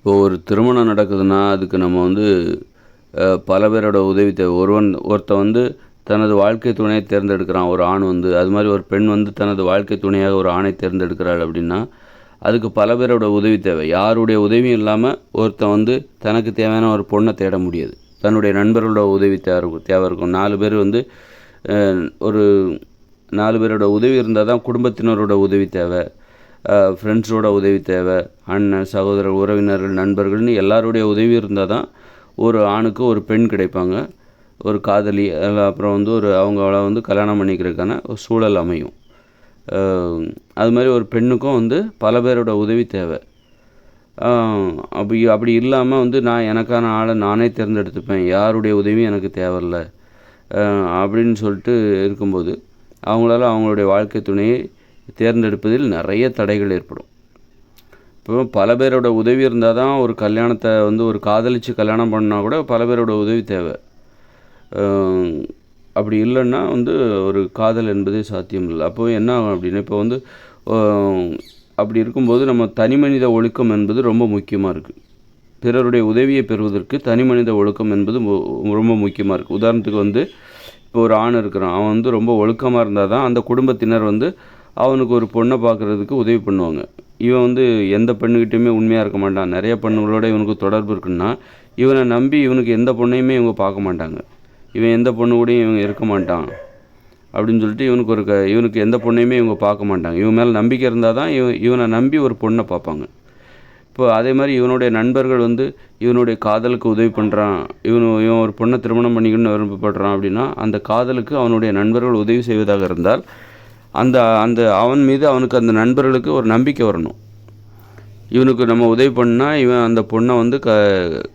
இப்போ ஒரு திருமணம் நடக்குதுன்னா அதுக்கு நம்ம வந்து பல பேரோட உதவி தேவை. ஒருவன் ஒருத்தன் வந்து தனது வாழ்க்கை துணையை தேர்ந்தெடுக்கிறான். ஒரு ஆண் வந்து அது மாதிரி ஒரு பெண் வந்து தனது வாழ்க்கை துணையாக ஒரு ஆணை தேர்ந்தெடுக்கிறாள் அப்படின்னா அதுக்கு பல பேரோட உதவி தேவை. யாருடைய உதவியும் இல்லாமல் ஒருத்தன் வந்து தனக்கு தேவையான ஒரு பொண்ணை தேட முடியாது. தன்னுடைய நண்பர்களோட உதவி தேவை இருக்கும் தேவை இருக்கும். நாலு பேர் வந்து ஒரு நாலு பேரோட உதவி இருந்தால் தான் குடும்பத்தினரோட உதவி தேவை. ஃப்ரெண்ட்ஸோட உதவி தேவை அண்ணன் சகோதரர் உறவினர்கள் நண்பர்கள்னு எல்லாருடைய உதவி இருந்தால் தான் ஒரு ஆணுக்கு ஒரு பெண் கிடைப்பாங்க. ஒரு காதலி அப்புறம் வந்து ஒரு அவங்கள வந்து கல்யாணம் பண்ணிக்கிறதுக்கான ஒரு சூழல் அமையும். அது மாதிரி ஒரு பெண்ணுக்கும் வந்து பல பேரோட உதவி தேவை. அப்படி அப்படி இல்லாமல் வந்து நான் எனக்கான ஆளை நானே தேர்ந்தெடுத்துப்பேன். யாருடைய உதவியும் எனக்கு தேவையில்லை. அப்படின்னு சொல்லிட்டு இருக்கும்போது அவங்களால அவங்களுடைய வாழ்க்கை துணையை தேர்ந்தெடுப்பதில் நிறைய தடைகள் ஏற்படும். இப்போ பல பேரோட உதவி இருந்தால் தான் ஒரு கல்யாணத்தை வந்து ஒரு காதலித்து கல்யாணம் பண்ணால் கூட பல பேரோட உதவி தேவை. அப்படி இல்லைன்னா வந்து ஒரு காதல் என்பதே சாத்தியம் இல்லை. அப்போ என்ன ஆகும் அப்படின்னா இப்போ வந்து அப்படி இருக்கும்போது நம்ம தனி மனித ஒழுக்கம் என்பது ரொம்ப முக்கியமாக இருக்குது பிறருடைய உதவியை பெறுவதற்கு தனி மனித ஒழுக்கம் என்பது ரொம்ப முக்கியமாக இருக்குது உதாரணத்துக்கு வந்து இப்போ ஒரு ஆண் இருக்கிறான். அவன் வந்து ரொம்ப ஒழுக்கமாக இருந்தால் தான் அந்த குடும்பத்தினர் வந்து அவனுக்கு ஒரு பொண்ணை பார்க்குறதுக்கு உதவி பண்ணுவாங்க. இவன் வந்து எந்த பெண்ணுக்கிட்டையுமே உண்மையாக இருக்க மாட்டான். நிறைய பெண்ணுகளோட இவனுக்கு தொடர்பு இருக்குன்னா இவனை நம்பி இவனுக்கு எந்த பொண்ணையுமே இவங்க பார்க்க மாட்டாங்க. இவன் எந்த பொண்ணு கூடயும் இவங்க இருக்க மாட்டான். அப்படின்னு சொல்லிட்டு இவனுக்கு ஒரு க இவனுக்கு எந்த பொண்ணையுமே இவங்க பார்க்க மாட்டாங்க. இவன் மேலே நம்பிக்கை இருந்தால் தான் இவன் இவனை நம்பி ஒரு பொண்ணை பார்ப்பாங்க. இப்போ அதே மாதிரி இவனுடைய நண்பர்கள் வந்து இவனுடைய காதலுக்கு உதவி பண்ணுறான் இவனு இவன் ஒரு பொண்ணை திருமணம் பண்ணிக்கணும்னு விரும்பப்படுறான் அப்படின்னா அந்த காதலுக்கு அவனுடைய நண்பர்கள் உதவி செய்வதாக இருந்தால் அந்த அந்த அவன் மீது அவனுக்கு அந்த நண்பர்களுக்கு ஒரு நம்பிக்கை வரணும். இவனுக்கு நம்ம உதவி பண்ணால் இவன் அந்த பொண்ணை வந்து க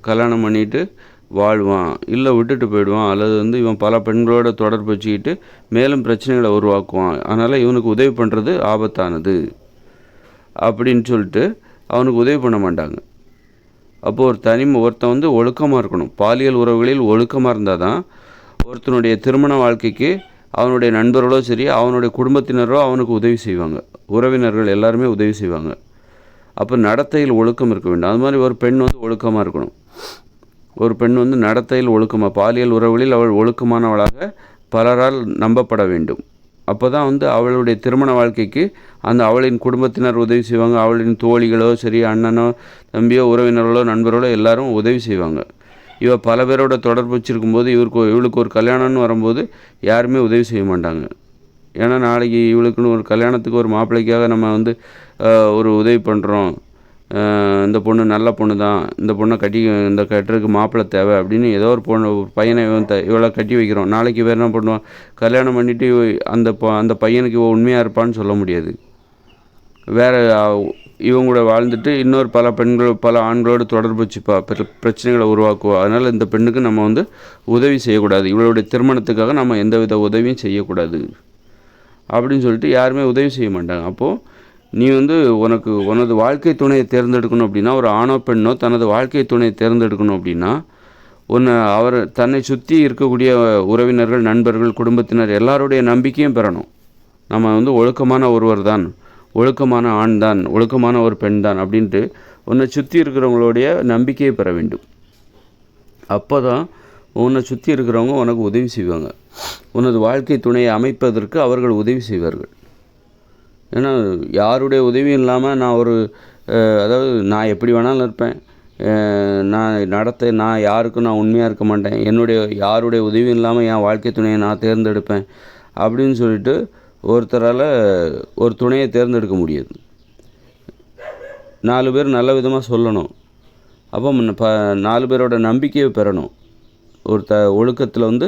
கல்யாணம் பண்ணிட்டு வாழ்வான். இல்லை விட்டுட்டு போயிடுவான். அல்லது வந்து இவன் பல பெண்களோட தொடர்பு வச்சுக்கிட்டு மேலும் பிரச்சனைகளை உருவாக்குவான். அதனால் இவனுக்கு உதவி பண்ணுறது ஆபத்தானது. அப்படின்னு சொல்லிட்டு அவனுக்கு உதவி பண்ண மாட்டாங்க. அப்போது ஒரு தனி ஒருத்தன் வந்து ஒழுக்கமாக இருக்கணும். பாலியல் உறவுகளில் ஒழுக்கமாக இருந்தால் தான் ஒருத்தனுடைய திருமண வாழ்க்கைக்கு அவனுடைய நண்பர்களோ சரி அவனுடைய குடும்பத்தினரோ அவனுக்கு உதவி செய்வாங்க. உறவினர்கள் எல்லாருமே உதவி செய்வாங்க. அப்போ நடத்தையில் ஒழுக்கம் இருக்க வேண்டும். அது மாதிரி ஒரு பெண் வந்து ஒழுக்கமாக இருக்கணும். ஒரு பெண் வந்து நடத்தையில் ஒழுக்கமாக பாலியல் உறவுகளில் அவள் ஒழுக்கமானவளாக பலரால் நம்பப்பட வேண்டும். அப்போ தான் வந்து அவளுடைய திருமண வாழ்க்கைக்கு அந்த அவளின் குடும்பத்தினர் உதவி செய்வாங்க. அவளின் தோழிகளோ சரி அண்ணனோ தம்பியோ உறவினர்களோ நண்பர்களோ எல்லாரும் உதவி செய்வாங்க. இவள் பல பேரோட தொடர்பு வச்சுருக்கும் போது இவருக்கு இவளுக்கு ஒரு கல்யாணம்னு வரும்போது யாருமே உதவி செய்ய மாட்டாங்க. ஏன்னா நாளைக்கு இவளுக்குன்னு ஒரு கல்யாணத்துக்கு ஒரு மாப்பிள்ளைக்காக நம்ம வந்து ஒரு உதவி பண்ணுறோம் இந்த பொண்ணு நல்ல பொண்ணு தான் இந்த பொண்ணை கட்டி இந்த கட்டுறதுக்கு மாப்பிள்ளை தேவை அப்படின்னு ஏதோ ஒரு பொண்ணு ஒரு பையனை இவன் த இவளை கட்டி வைக்கிறோம். நாளைக்கு வேறு என்ன பண்ணுவான்? கல்யாணம் பண்ணிவிட்டு அந்த அந்த பையனுக்கு உண்மையாக இருப்பான்னு சொல்ல முடியாது. வேறு இவங்க கூட வாழ்ந்துட்டு இன்னொரு பல பெண்கள் பல ஆண்களோடு தொடர்பு வச்சுப்பா பிரச்சனைகளை உருவாக்குவா. அதனால் இந்த பெண்ணுக்கு நம்ம வந்து உதவி செய்யக்கூடாது. இவளுடைய திருமணத்துக்காக நம்ம எந்த வித உதவியும் செய்யக்கூடாது. அப்படின்னு சொல்லிட்டு யாருமே உதவி செய்ய மாட்டாங்க. அப்போது நீ வந்து உனக்கு உனது வாழ்க்கை துணையை தேர்ந்தெடுக்கணும் அப்படின்னா ஒரு ஆணோ பெண்ணோ தனது வாழ்க்கை துணையை தேர்ந்தெடுக்கணும் அப்படின்னா ஒன்று அவர் தன்னை சுற்றி இருக்கக்கூடிய உறவினர்கள் நண்பர்கள் குடும்பத்தினர் எல்லாருடைய நம்பிக்கையும் பெறணும். நம்ம வந்து ஒழுக்கமான ஒருவர் தான். ஒழுக்கமான ஆண் தான் ஒழுக்கமான ஒரு பெண் தான் அப்படின்ட்டு உன்னை சுற்றி இருக்கிறவங்களுடைய நம்பிக்கையை பெற வேண்டும். அப்போ தான் உன்னை சுற்றி இருக்கிறவங்க உனக்கு உதவி செய்வாங்க. உனது வாழ்க்கை துணையை அமைப்பதற்கு அவர்கள் உதவி செய்வார்கள். ஏன்னா யாருடைய உதவியும் இல்லாமல் நான் ஒரு அதாவது நான் எப்படி வேணாலும் இருப்பேன். நான் நடத்த நான் யாருக்கும் நான் உண்மையாக இருக்க மாட்டேன். என்னுடைய யாருடைய உதவியும் இல்லாமல் என் வாழ்க்கை துணையை நான் தேர்ந்தெடுப்பேன் அப்படின்னு சொல்லிட்டு ஒருத்தரால் ஒரு துணையை தேர்ந்தெடுக்க முடியாது. நாலு பேர் நல்ல விதமாக சொல்லணும். அப்போ ப நாலு பேரோட நம்பிக்கையை பெறணும். ஒரு த ஒழுக்கத்தில் வந்து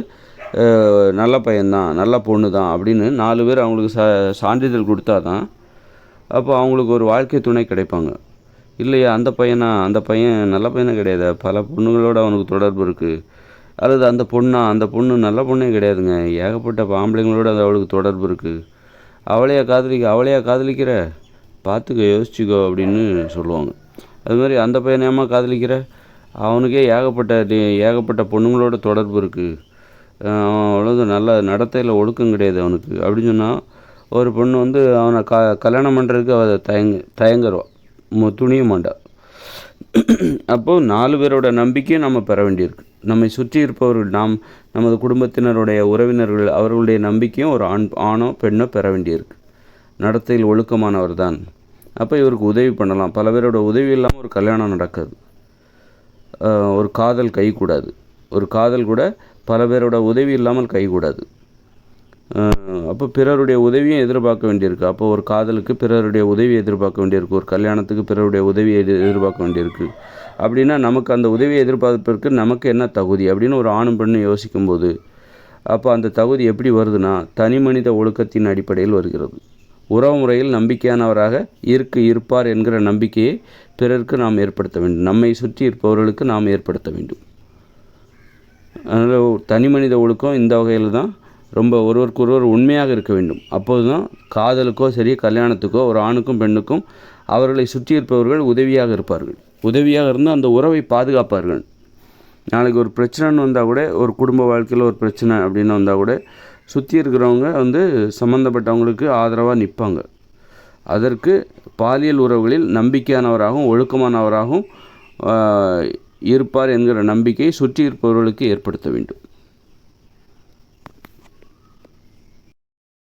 நல்ல பையன்தான் நல்ல பொண்ணு தான் அப்படின்னு நாலு பேர் அவங்களுக்கு ச சான்றிதழ் கொடுத்தா தான் அப்போ அவங்களுக்கு ஒரு வாழ்க்கை துணை கிடைப்பாங்க. இல்லையா அந்த பையனா அந்த பையன் நல்ல பையனே கிடையாது பல பொண்ணுங்களோட அவனுக்கு தொடர்பு இருக்குது அல்லது அந்த பொண்ணா அந்த பொண்ணு நல்ல பொண்ணே கிடையாதுங்க. ஏகப்பட்ட ஆம்பளைங்களோட அது அவளுக்கு தொடர்பு இருக்குது அவளையா காதலிக்க அவளையா காதலிக்கிற? பார்த்துக்க யோசிச்சுக்கோ அப்படின்னு சொல்லுவாங்க. அது மாதிரி அந்த பையனையம்மா காதலிக்கிற? அவனுக்கே ஏகப்பட்ட ஏகப்பட்ட பொண்ணுங்களோட தொடர்பு இருக்குது அவன் அவ்வளோ நல்ல நடத்தையில் ஒழுக்கம் கிடையாது அவனுக்கு. அப்படின்னு சொன்னால் ஒரு பொண்ணு வந்து அவனை க கல்யாணம் பண்ணுறதுக்கு அவள் தயங்க தயங்குறவா துணிய மாட்டா. அப்போது நாலு பேரோட நம்பிக்கையும் நம்ம பெற வேண்டியிருக்கு. நம்மை சுற்றி இருப்பவர்கள் நாம் நமது குடும்பத்தினருடைய உறவினர்கள் அவர்களுடைய நம்பிக்கையும் ஒரு ஆண் ஆணோ பெண்ணோ பெற வேண்டியிருக்கு. நடத்தையில் ஒழுக்கமானவர் தான். அப்போ இவருக்கு உதவி பண்ணலாம். பல பேரோட உதவி இல்லாமல் ஒரு கல்யாணம் நடக்காது. ஒரு காதல் கைகூடாது. ஒரு காதல் கூட பல பேரோட உதவி இல்லாமல் கைகூடாது. அப்போ பிறருடைய உதவியும் எதிர்பார்க்க வேண்டியிருக்கு. அப்போ ஒரு காதலுக்கு பிறருடைய உதவி எதிர்பார்க்க வேண்டியிருக்கு. ஒரு கல்யாணத்துக்கு பிறருடைய உதவியை எதிர்பார்க்க வேண்டியிருக்கு. அப்படின்னா நமக்கு அந்த உதவியை எதிர்பார்ப்பதற்கு நமக்கு என்ன தகுதி? அப்படின்னு ஒரு ஆணும் பெண்ணும் யோசிக்கும்போது அப்போ அந்த தகுதி எப்படி வருதுன்னா தனி மனித ஒழுக்கத்தின் அடிப்படையில் வருகிறது. உறவு முறையில் நம்பிக்கையானவராக இருக்கு இருப்பார் என்கிற நம்பிக்கையை பிறருக்கு நாம் ஏற்படுத்த வேண்டும். நம்மை சுற்றி இருப்பவர்களுக்கு நாம் ஏற்படுத்த வேண்டும். அதனால் தனி மனித ஒழுக்கம் இந்த வகையில் தான் ரொம்ப ஒருவருக்கு ஒருவர் உண்மையாக இருக்க வேண்டும். அப்போது தான் காதலுக்கோ சரி கல்யாணத்துக்கோ ஒரு ஆணுக்கும் பெண்ணுக்கும் அவர்களை சுற்றி இருப்பவர்கள் உதவியாக இருப்பார்கள். உதவியாக இருந்து அந்த உறவை பாதுகாப்பார்கள். நாளைக்கு ஒரு பிரச்சனைன்னு வந்தால் கூட ஒரு குடும்ப வாழ்க்கையில் ஒரு பிரச்சனை அப்படின்னு வந்தால் கூட சுற்றி இருக்கிறவங்க வந்து சம்மந்தப்பட்டவங்களுக்கு ஆதரவாக நிற்பாங்க அதற்கு பாலியல் உறவுகளில் நம்பிக்கையானவராகவும் ஒழுக்கமானவராகவும் இருப்பார் என்கிற நம்பிக்கை சுற்றி இருப்பவர்களுக்கு ஏற்படுத்த வேண்டும்.